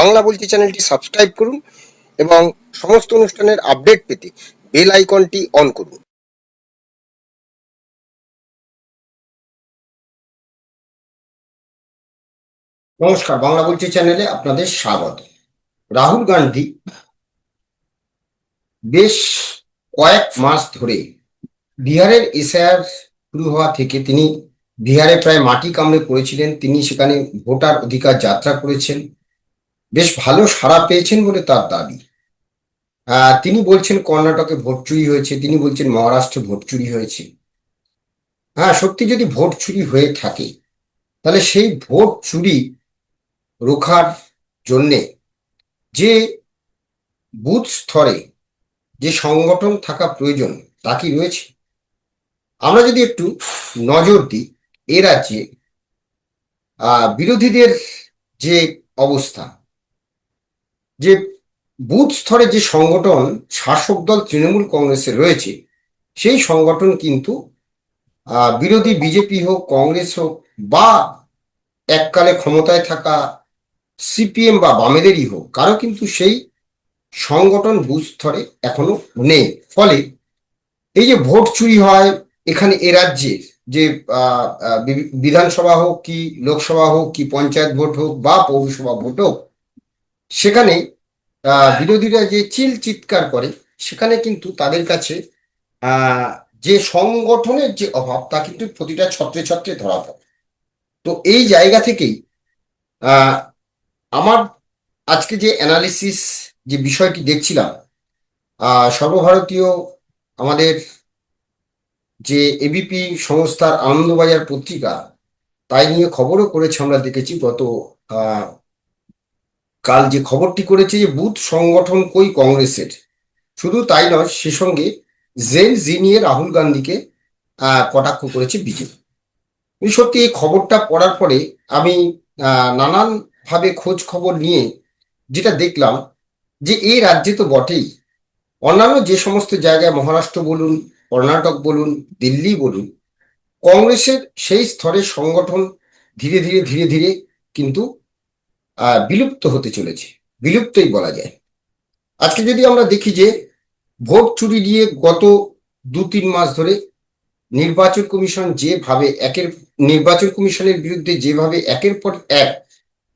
বাংলা বলছি চ্যানেলটি সাবস্ক্রাইব করুন এবং সমস্ত অনুষ্ঠানের আপডেট পেতে বেল আইকনটি অন করুন। নমস্কার, বাংলা বলছি চ্যানেলে আপনাদের স্বাগত। রাহুল গান্ধী বেশ কয়েক মাস ধরে বিহারের এসআইআর শুরু হওয়া থেকে তিনি বিহারে প্রায় মাটি কামড়ে পড়েছিলেন। তিনি সেখানে ভোটার অধিকার যাত্রা করেছেন। বেশ ভালো সাড়া পেয়েছেন বলে তার দাবি। তিনি বলছেন কর্ণাটকে ভোট চুরি হয়েছে, তিনি বলছেন মহারাষ্ট্রে ভোট চুরি হয়েছে। হ্যাঁ সত্যি যদি ভোট চুরি হয়ে থাকে, তাহলে সেই ভোট চুরি রোখার জন্যে যে বুথ স্তরে যে সংগঠন থাকা প্রয়োজন, তা কি রয়েছে? আমরা যদি একটু নজর দিই, এ রাজ্যে বিরোধীদের যে অবস্থা যে বুথ স্তরে যে সংগঠন শাসক দল তৃণমূল কংগ্রেসে রয়েছে, সেই সংগঠন কিন্তু বিরোধী বিজেপি হোক, কংগ্রেস হোক বা এককালে ক্ষমতায় থাকা সিপিএম বা বামেদেরই হোক, কারও কিন্তু সেই সংগঠন বুথ স্তরে এখনও নেই। ফলে এই যে ভোট চুরি হয় এখানে এ রাজ্যের, যে বিধানসভা হোক কি লোকসভা হোক কি পঞ্চায়েত ভোট হোক বা পৌরসভা ভোট হোক সেখানে আহ, বিরোধীরা যে চিল চিৎকার করে সেখানে কিন্তু তাদের কাছে যে সংগঠনের যে অভাব তা কিন্তু প্রতিটা ছত্রে ছত্রে ধরা পড়ে। তো এই জায়গা থেকেই আমার আজকে যে অ্যানালিসিস যে বিষয়টি দেখছিলাম আহ, সর্বভারতীয় আমাদের যে এবিপি সংস্থার আনন্দবাজার পত্রিকা তাই নিয়ে খবরও করেছে আমরা দেখেছি গত কাল যে খবরটি করেছে যে বুথ সংগঠন কই কংগ্রেসের শুধু তাই নয় সে সঙ্গে জেন জি নিয়ে রাহুল গান্ধীকে কটাক্ষ করেছে বিজেপি। সত্যি এই খবরটা পড়ার পরে আমি আহ, নানান ভাবে খোঁজ খবর নিয়ে যেটা দেখলাম যে এই রাজ্যে তো বটেই। অন্যান্য যে সমস্ত জায়গায় মহারাষ্ট্র বলুন কর্ণাটক বলুন দিল্লি বলুন কংগ্রেসের সেই স্তরের সংগঠন ধীরে ধীরে ধীরে ধীরে কিন্তু বিলুপ্ত হতে চলেছে। বিলুপ্তই বলা যায়। আজকে যদি আমরা দেখি যে ভোট চুরি নিয়ে গত দু তিন মাস ধরে নির্বাচন কমিশন যেভাবে একের, নির্বাচন কমিশনের বিরুদ্ধে যেভাবে একের পর এক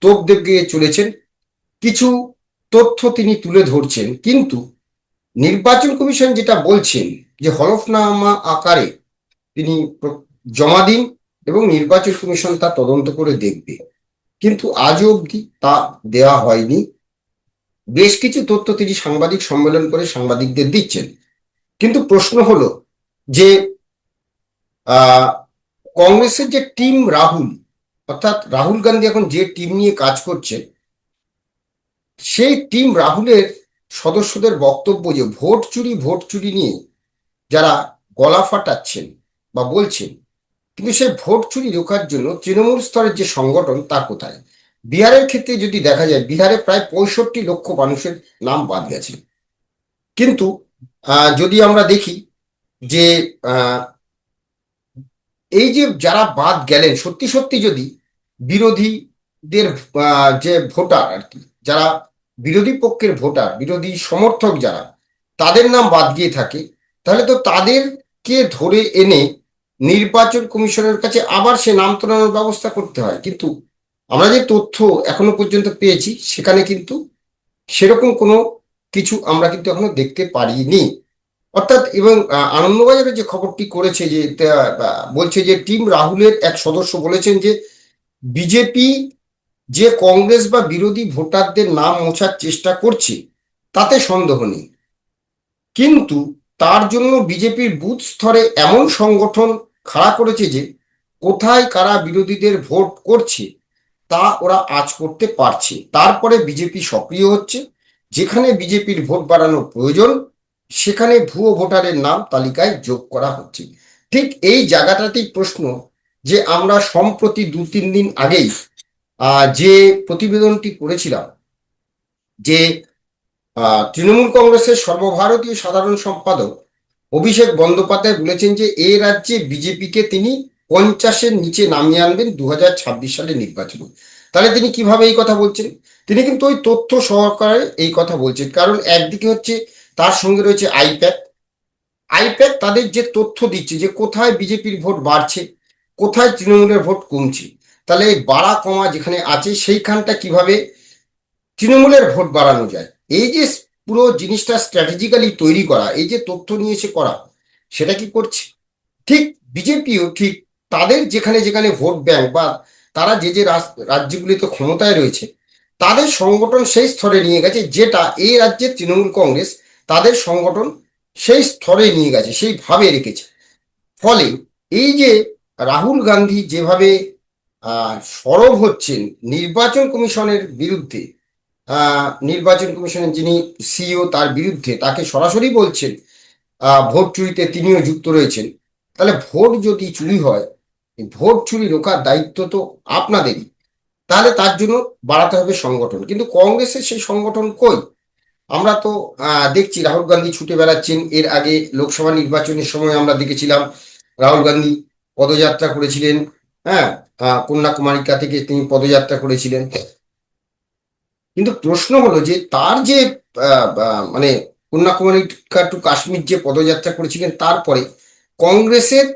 তোপ দেবগে চলেছেন, কিছু তথ্য তিনি তুলে ধরছেন। কিন্তু নির্বাচন কমিশন যেটা বলছেন যে হলফনামা আকারে তিনি জমা দিন এবং নির্বাচন কমিশন তা তদন্ত করে দেখবে। কিন্তু আজ অবধি তা দেওয়া হয়নি। বেশ কিছু তথ্য তিনি সাংবাদিক সম্মেলন করে সাংবাদিকদের দিচ্ছেন। কিন্তু প্রশ্ন হলো যে কংগ্রেসের যে টিম রাহুল, অর্থাৎ রাহুল গান্ধী এখন যে টিম নিয়ে কাজ করছে, সেই টিম রাহুলের সদস্যদের বক্তব্য যে ভোট চুরি ভোট চুরি নিয়ে যারা গলা ফাটাচ্ছেন বা বলছেন কিন্তু সেই ভোট চুরি রোখার জন্য তৃণমূল স্তরের যে সংগঠন, তা কোথায়? বিহারের ক্ষেত্রে যদি দেখা যায়, বিহারে প্রায় পঁয়ষট্টি লক্ষ মানুষের নাম বাদ গেছে। কিন্তু যদি আমরা দেখি যে এই যে যারা বাদ গেলেন, সত্যি সত্যি যদি বিরোধীদের যে ভোটার আর কি, যারা বিরোধী পক্ষের ভোটার, বিরোধী সমর্থক যারা, তাদের নাম বাদ গিয়ে থাকে, তাহলে তো তাদেরকে ধরে এনে নির্বাচন কমিশনের কাছে আবার সে নাম তোলানোর ব্যবস্থা করতে হয়। কিন্তু আমরা যে তথ্য এখনও পর্যন্ত পেয়েছি, সেখানে কিন্তু সেরকম কোনো কিছু আমরা কিন্তু এখনও দেখতে পারিনি। অর্থাৎ এবং আনন্দবাজারে যে খবরটি করেছে যে বলছে যে, টিম রাহুলের এক সদস্য বলেছেন যে, বিজেপি যে কংগ্রেস বা বিরোধী ভোটারদের নাম মোছার চেষ্টা করছে, তাতে সন্দেহ নেই। কিন্তু তার জন্য বিজেপির বুথ স্তরে এমন সংগঠন খাড়া করেছে যে কোথায় কারা বিরোধীদের ভোট করছে তা ওরা আজ করতে পারছে। তারপরে বিজেপি সক্রিয় হচ্ছে। যেখানে বিজেপির ভোট বাড়ানো প্রয়োজন, সেখানে ভুয়ো ভোটারের নাম তালিকায় যোগ করা হচ্ছে। ঠিক এই জায়গাটাতেই প্রশ্ন যে আমরা সম্প্রতি দু তিন দিন আগেই যে প্রতিবেদনটি করেছিলাম যে তৃণমূল কংগ্রেসের সর্বভারতীয় সাধারণ সম্পাদক অভিষেক বন্দ্যোপাধ্যায় বলেছেন যে এ রাজ্যে বিজেপিকে তিনি পঞ্চাশের নিচে নামিয়ে আনবেন দু সালের নির্বাচনে তাহলে তিনি কীভাবে এই কথা বলছেন? তিনি কিন্তু ওই তথ্য সহকারে এই কথা বলছেন। কারণ একদিকে হচ্ছে তার সঙ্গে রয়েছে আইপ্যাক। আইপ্যাক তাদের যে তথ্য দিচ্ছে যে কোথায় বিজেপির ভোট বাড়ছে, কোথায় তৃণমূলের ভোট কমছে, তাহলে এই বাড়া কমা যেখানে আছে সেইখানটা কীভাবে তৃণমূলের ভোট বাড়ানো যায়? এই যে পুরো জিনিসটা স্ট্র্যাটেজিক্যালি তৈরি করা, এই যে তথ্য নিয়ে এসে করা, সেটা কি করছে? ঠিক বিজেপিও ঠিক তাদের যেখানে যেখানে ভোট ব্যাংক বা তারা যে যে রাজ- রাজ্যগুলিতে ক্ষমতায় রয়েছে, তাদের সংগঠন সেই স্তরে নিয়ে গেছে যেটা এই রাজ্যের তৃণমূল কংগ্রেস তাদের সংগঠন সেই স্তরে নিয়ে গেছে সেইভাবে রেখেছে। ফলে এই যে রাহুল গান্ধী যেভাবে সরব হচ্ছেন নির্বাচন কমিশনের বিরুদ্ধে নির্বাচন কমিশনের যিনি সিইও তার বিরুদ্ধে তাকে সরাসরি বলছেন ভোট চুরিতে তিনিও যুক্ত রয়েছেন। তাহলে ভোট যদি চুরি হয় ভোট চুরি রোখার দায়িত্ব তো আপনাদেরই। তাহলে তার জন্য বাড়াতে হবে সংগঠন। কিন্তু কংগ্রেসের সেই সংগঠন কই? আমরা তো দেখছি রাহুল গান্ধী ছুটে বেড়াচ্ছেন। এর আগে লোকসভা নির্বাচনের সময় আমরা দেখেছিলাম রাহুল গান্ধী পদযাত্রা করেছিলেন হ্যাঁ কন্যাকুমারিকা থেকে তিনি পদযাত্রা করেছিলেন। কিন্তু প্রশ্ন হলো যে তার যে মানে কন্যাকুমারিকা টু কাশ্মীর যে পদযাত্রা করেছিলেন তারপরে কংগ্রেসের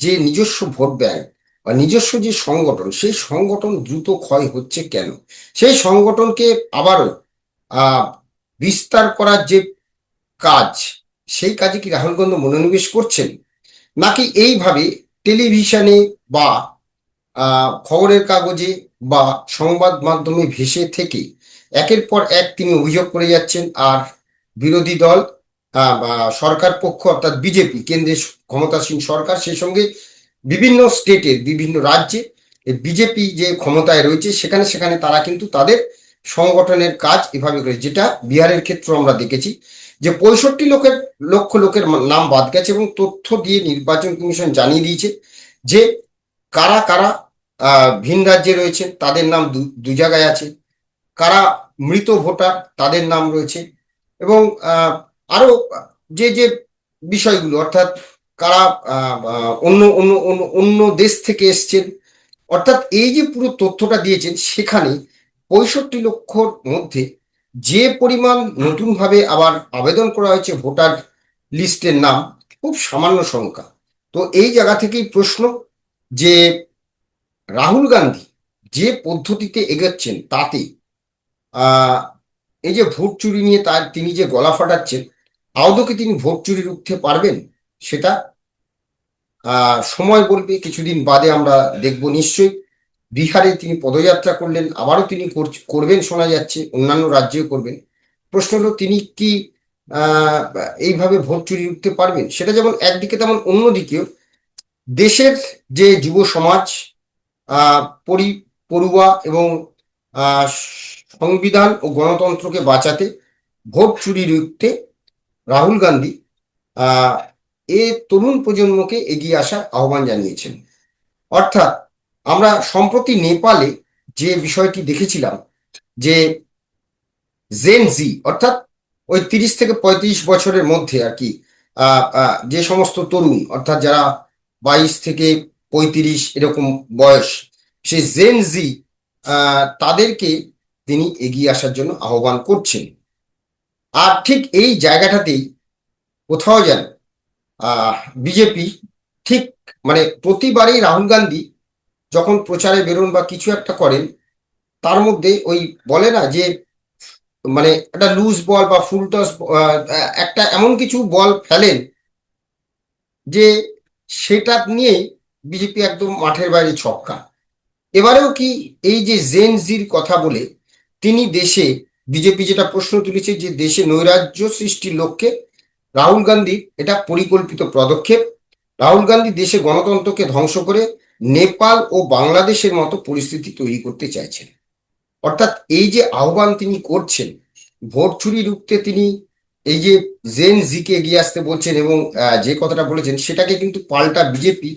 যে নিজস্ব ভোট ব্যাংক বা নিজস্ব যে সংগঠন, সেই সংগঠন দ্রুত ক্ষয় হচ্ছে কেন? সেই সংগঠনকে আবারও বিস্তার করার যে কাজ, সেই কাজে কি রাহুল গান্ধী মনোনিবেশ করছেন? নাকি এইভাবে টেলিভিশনে বা খবরের কাগজে বা সংবাদ মাধ্যমে ভেসে থেকে একের পর এক তিনি অভিযোগ করে যাচ্ছেন আর বিরোধী দল বা সরকার পক্ষ অর্থাৎ বিজেপি, কেন্দ্রের ক্ষমতাসীন সরকার সেই সঙ্গে বিভিন্ন স্টেটের, বিভিন্ন রাজ্যে বিজেপি যে ক্ষমতায় রয়েছে সেখানে সেখানে তারা কিন্তু তাদের সংগঠনের কাজ এভাবে করে, যেটা বিহারের ক্ষেত্রে আমরা দেখেছি যে পঁয়ষট্টি লোকের, লক্ষ লোকের নাম বাদ গেছে এবং তথ্য দিয়ে নির্বাচন কমিশন জানিয়ে দিয়েছে যে কারা কারা ভিন রাজ্যে রয়েছেন তাদের নাম দু জায়গায় আছে। কারা মৃত ভোটার তাদের নাম রয়েছে। এবং আহ, আরও যে যে বিষয়গুলো অর্থাৎ কারা অন্য অন্য অন্য দেশ থেকে এসছেন অর্থাৎ এই যে পুরো তথ্যটা দিয়েছেন সেখানে পঁয়ষট্টি লক্ষর মধ্যে যে পরিমাণ নতুনভাবে আবার আবেদন করা হয়েছে ভোটার লিস্টের নাম খুব সামান্য সংখ্যা। তো এই জায়গা থেকেই প্রশ্ন যে রাহুল গান্ধী যে পদ্ধতিতে এগোচ্ছেন তাতে এই যে ভোট চুরি নিয়ে তার তিনি যে গলা ফাটাচ্ছেন, আদৌ কি তিনি ভোট চুরি রুখতে পারবেন সেটা সময় বলবে, কিছুদিন বাদে আমরা দেখব নিশ্চয়ই। বিহারে তিনি পদযাত্রা করলেন, আবারও তিনি করবেন শোনা যাচ্ছে, অন্যান্য রাজ্যেও করবেন। প্রশ্ন হলো, তিনি কি এইভাবে ভোট চুরি রুখতে পারবেন? সেটা যেমন একদিকে তেমন অন্যদিকেও। দেশের যে যুব সমাজ পরি, পড়ুয়া এবং সংবিধান ও গণতন্ত্রকে বাঁচাতে, ভোট চুরি রুখতে রাহুল গান্ধী এ তরুণ প্রজন্মকে এগিয়ে আসার আহ্বান জানিয়েছেন। অর্থাৎ আমরা সম্প্রতি নেপালে যে বিষয়টি দেখেছিলাম, যে জেন জি, অর্থাৎ ওই তিরিশ থেকে পঁয়ত্রিশ বছরের মধ্যে আর কি যে সমস্ত তরুণ, অর্থাৎ যারা বাইশ থেকে পঁয়ত্রিশ এরকম বয়স। সেই জেন জি তাদেরকে তিনি এগিয়ে আসার জন্য আহ্বান করছেন। আর ঠিক এই জায়গাটাতেই কোথাও যেন বিজেপি ঠিক মানে প্রতিবারই রাহুল গান্ধী যখন প্রচারে বেরোন বা কিছু একটা করেন, তার মধ্যে ওই বলে না যে মানে একটা লুজ বল বা ফুল টস একটা এমন কিছু বল ফেলেন যে সেটা নিয়েই বিজেপি একদম মাঠের বাইরে ছক্কা। এবারেও কি এই যে জেন জির কথা বলে, তিনি দেশে, বিজেপি যেটা প্রশ্ন তুলেছে যে দেশে নৈরাজ্য সৃষ্টির লক্ষ্যে রাহুল গান্ধীর এটা পরিকল্পিত পদক্ষেপ। রাহুল গান্ধী দেশে গণতন্ত্রকে ধ্বংস করে নেপাল ও বাংলাদেশের মতো পরিস্থিতি তৈরি করতে চাইছেন। অর্থাৎ এই যে আহ্বান তিনি করছেন, ভোট চুরি রুখতে তিনি এই যে জেন জিকে এগিয়ে আসতে বলছেন এবং যে কথাটা বলেছেন, সেটাকে কিন্তু পাল্টা বিজেপি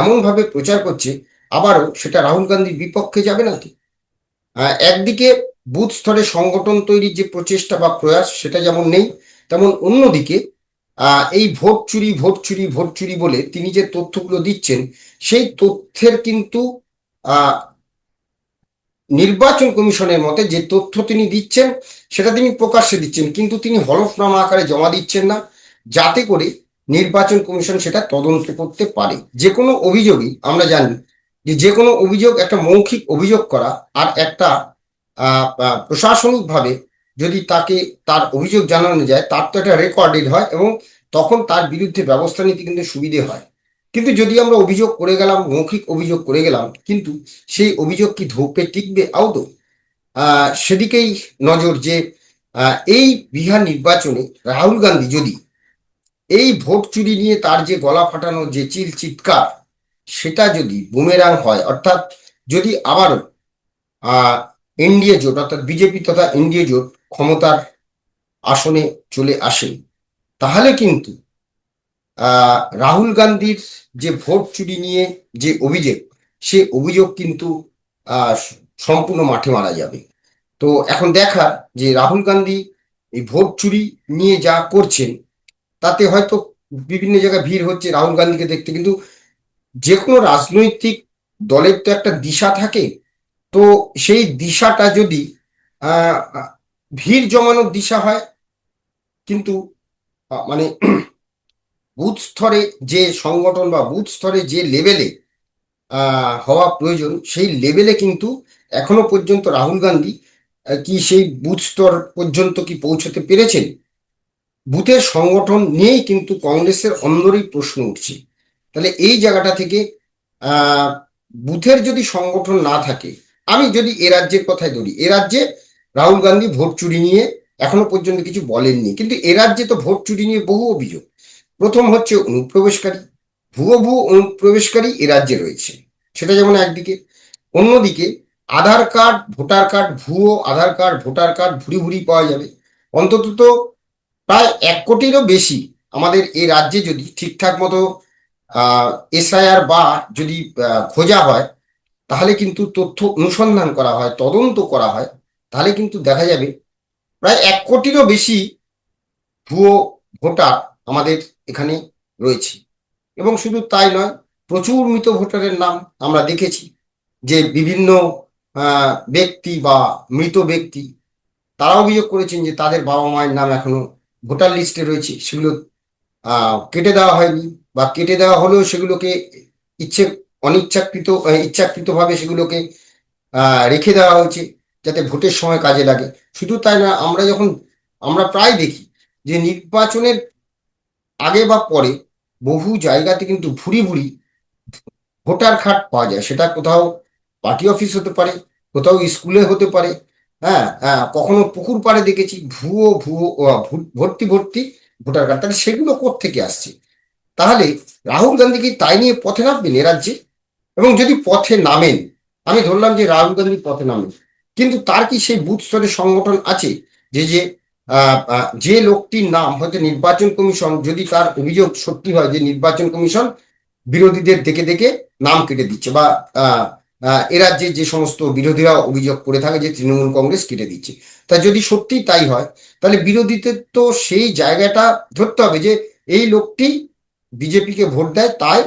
এমনভাবে প্রচার করছে, আবারও সেটা রাহুল গান্ধীর বিপক্ষে যাবে না তো একদিকে বুথ স্তরে সংগঠন তৈরির যে প্রচেষ্টা বা প্রয়াস, সেটা যেমন নেই, তেমন অন্যদিকে এই ভোট চুরি ভোট চুরি ভোট চুরি বলে তিনি যে তথ্যগুলো দিচ্ছেন, সেই তথ্যের কিন্তু নির্বাচন কমিশনের মতে যে তথ্য তিনি দিচ্ছেন, সেটা তিনি প্রকাশ্যে দিচ্ছেন, কিন্তু তিনি হলফনামা আকারে জমা দিচ্ছেন না, যাতে করে নির্বাচন কমিশন সেটা তদন্ত করতে পারে। যে কোনো অভিযোগই আমরা জানি যে যে কোনো অভিযোগ একটা মৌখিক অভিযোগ করা আর একটা প্রশাসনিকভাবে যদি তাকে তার অভিযোগ জানানো যায়, তার তো একটা রেকর্ডেড হয় এবং তখন তার বিরুদ্ধে ব্যবস্থা নিতে কিন্তু সুবিধে হয়। কিন্তু যদি আমরা অভিযোগ করে গেলাম, মৌখিক অভিযোগ করে গেলাম, কিন্তু সেই অভিযোগ কি ধোপে টিকবে আহ সেদিকেই নজর যে এই বিহার নির্বাচনে রাহুল গান্ধী যদি এই ভোট চুরি নিয়ে তার যে গলা ফাটানো যে চিল চিৎকার, সেটা যদি বুমেরাং হয়, অর্থাৎ যদি আবারও এনডিএ জোট, অর্থাৎ বিজেপি তথা এনডিএ জোট ক্ষমতার আসনে চলে আসে, তাহলে কিন্তু রাহুল গান্ধীর যে ভোট চুরি নিয়ে যে অভিযোগ, সে অভিযোগ কিন্তু সম্পূর্ণ মাঠে মারা যাবে। তো এখন দেখার যে রাহুল গান্ধী এই ভোট চুরি নিয়ে যা করছেন তাতে হয়তো বিভিন্ন জায়গায় ভিড় হচ্ছে রাহুল গান্ধীকে দেখতে। কিন্তু যে কোনো রাজনৈতিক দলের তো একটা দিশা থাকে। তো সেই দিশাটা যদি ভিড় জমানোর দিশা হয়, কিন্তু মানে বুথ স্তরে যে সংগঠন বা বুথ স্তরে যে লেভেলে হওয়া প্রয়োজন, সেই লেভেলে কিন্তু এখনও পর্যন্ত রাহুল গান্ধী কি সেই বুথ স্তর পর্যন্ত কি পৌঁছতে পেরেছেন? বুথের সংগঠন নিয়েই কিন্তু কংগ্রেসের অন্দরই প্রশ্ন উঠছে। তাহলে এই জায়গাটা থেকে বুথের যদি সংগঠন না থাকে, আমি যদি এ রাজ্যের কথাই ধরি, এ রাজ্যে রাহুল গান্ধী ভোট চুরি নিয়ে এখনও পর্যন্ত কিছু বলেননি, কিন্তু এ রাজ্যে তো ভোট চুরি নিয়ে বহু অভিযোগ। প্রথম হচ্ছে অনুপ্রবেশকারী ভুয়ো ভুয়ো অনুপ্রবেশকারী এ রাজ্যে রয়েছে, সেটা যেমন একদিকে। অন্যদিকে আধার কার্ড, ভোটার কার্ড, ভুয়ো আধার কার্ড, ভোটার কার্ড ভুরি ভুরি পাওয়া যাবে। অন্তত প্রায় এক কোটিরও বেশি আমাদের এই রাজ্যে যদি ঠিকঠাক মতো এসআইআর বা যদি খোঁজা হয়, তাহলে কিন্তু তথ্য অনুসন্ধান করা হয়, তদন্ত করা হয়, তাহলে কিন্তু দেখা যাবে প্রায় এক কোটিরও বেশি ভুয়ো ভোটার আমাদের এখানে রয়েছে। এবং শুধু তাই নয়, প্রচুর মৃত ভোটারের নাম আমরা দেখেছি, যে বিভিন্ন ব্যক্তি বা মৃত ব্যক্তি তারা অভিযোগ করেছেন যে তাদের বাবা মায়ের নাম এখনও ভোটার লিস্টে রয়েছে, সেগুলো কেটে দেওয়া হয়নি বা কেটে দেওয়া হলেও সেগুলোকে ইচ্ছে, অনিচ্ছাকৃত ইচ্ছাকৃতভাবে সেগুলোকে রেখে দেওয়া হয়েছে যাতে ভোটের সময় কাজে লাগে। শুধু তাই না, আমরা যখন, আমরা প্রায় দেখি যে নির্বাচনের আগে বা পরে বহু জায়গাতে কিন্তু ভুরি ভুরি ভোটার কার্ড পাওয়া যায়। সেটা কোথাও পার্টি অফিস হতে পারে, কোথাও স্কুলে হতে পারে হ্যাঁ হ্যাঁ কখনো পুকুর পাড়ে দেখেছি, ভুয়ো ভুয়ো ভর্তি ভর্তি ভোটার কার্ড। তাহলে সেগুলো থেকে আসছে? তাহলে রাহুল গান্ধী কি তাই নিয়ে পথে নামবেন এ রাজ্যে? এবং যদি পথে নামেন, আমি ধরলাম যে রাহুল গান্ধী পথে নামেন কিন্তু তার কি সেই বুথ স্তরের সংগঠন আছে যে যে যে লোকটির নাম হয়তো নির্বাচন কমিশন, যদি তার অভিযোগ সত্যি হয় যে নির্বাচন কমিশন বিরোধীদের দেখে দেখে নাম কেটে দিচ্ছে বা এ রাজ্যে যে সমস্ত বিরোধীরা অভিযোগ করে থাকে যে তৃণমূল কংগ্রেস কেটে দিচ্ছে। তা যদি সত্যি তাই হয়, তাহলে বিরোধীদের তো সেই জায়গাটা ধরতে হবে যে এই লোকটি বিজেপিকে ভোট দেয়, তাই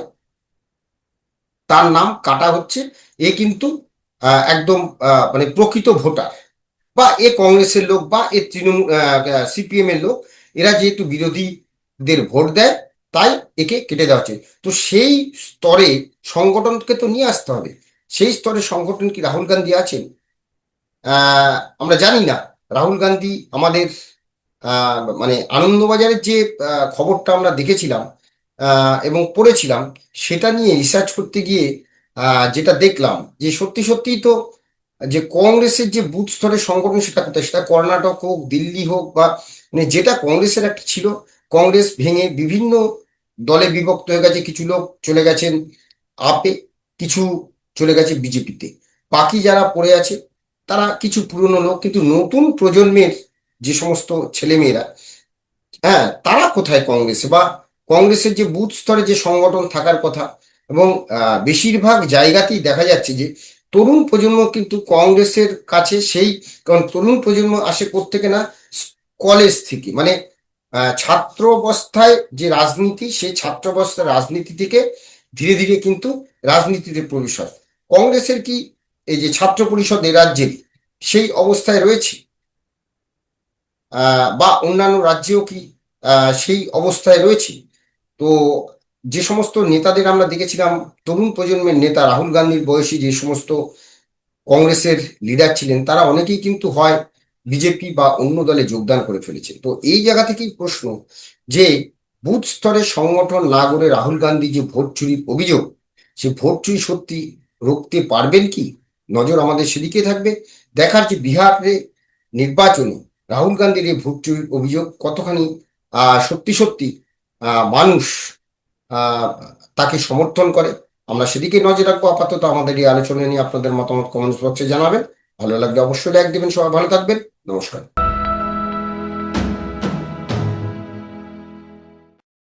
তার নাম কাটা হচ্ছে। এ কিন্তু একদম মানে প্রকৃত ভোটার। বা এ কংগ্রেসের লোক বা এ তৃণমূল সিপিএম এর লোক, এরা যেহেতু বিরোধীদের ভোট দেয়, তাই একে কেটে দেওয়া হচ্ছে। তো সেই স্তরে সংগঠনকে তো নিয়ে আসতে হবে। সেই স্তরে সংগঠন কি রাহুল গান্ধী আছেন? আমরা জানি না। রাহুল গান্ধী আমাদের মানে আনন্দবাজারের যে খবরটা আমরা দেখেছিলাম এবং পড়েছিলাম, সেটা নিয়ে রিসার্চ করতে গিয়ে যেটা দেখলাম যে সত্যি সত্যি তো যে কংগ্রেসের যে বুথ স্তরের সংগঠন সেটা কোথায়? সেটা কর্ণাটক হোক, দিল্লি হোক বা মানে যেটা কংগ্রেসের একটা ছিল, কংগ্রেস ভেঙে বিভিন্ন দলে বিভক্ত হয়ে গেছে, কিছু লোক চলে গেছেন, আপে কিছু চলে গেছে বিজেপিতে। বাকি যারা পড়ে আছে, তারা কিছু পুরনো লোক, কিন্তু নতুন প্রজন্মের যে সমস্ত ছেলেমেয়েরা হ্যাঁ তারা কোথায় কংগ্রেসে? বা কংগ্রেসের যে বুথ স্তরে যে সংগঠন থাকার কথা, এবং বেশিরভাগ জায়গাতেই দেখা যাচ্ছে যে, তরুণ প্রজন্ম কিন্তু কংগ্রেসের কাছে সেই, কারণ তরুণ প্রজন্ম আসে থেকে না? কলেজ থেকে। মানে ছাত্র অবস্থায় যে রাজনীতি, সেই ছাত্র অবস্থার রাজনীতি থেকে ধীরে ধীরে কিন্তু রাজনীতিতে প্রবেশ হয়। কংগ্রেসের কি এই যে ছাত্র পরিষদ রাজ্যের সেই অবস্থায় রয়েছে? বা অন্যান্য রাজ্যেও কি সেই অবস্থায় রয়েছে? তো যে সমস্ত নেতাদের আমরা দেখেছিলাম, তরুণ প্রজন্মের নেতা রাহুল গান্ধীর বয়সী যে সমস্ত কংগ্রেসের লিডার ছিলেন, তারা অনেকেই কিন্তু হয় বিজেপি বা অন্য দলে যোগদান করে ফেলেছে। তো এই জায়গা থেকেই প্রশ্ন যে, বুথ স্তরে সংগঠন না করে রাহুল গান্ধী যে ভোট চুরির অভিযোগ, সে ভোট চুরি সত্যি রুখতে পারবেন কি? নজর আমাদের সেদিকে থাকবে। দেখার যে বিহারে নির্বাচনে রাহুল গান্ধীর এই ভোট চুরির অভিযোগ কতখানি সত্যি সত্যি মানুষ তাকে সমর্থন করে, আমরা সেদিকে নজর রাখব। আপাতত আমাদের এই আলোচনা নিয়ে আপনাদের মতামত কমেন্টস বক্সে জানাবেন। ভালো লাগলে অবশ্যই লাইক দেবেন, সবাই ভালো থাকবেন। নমস্কার।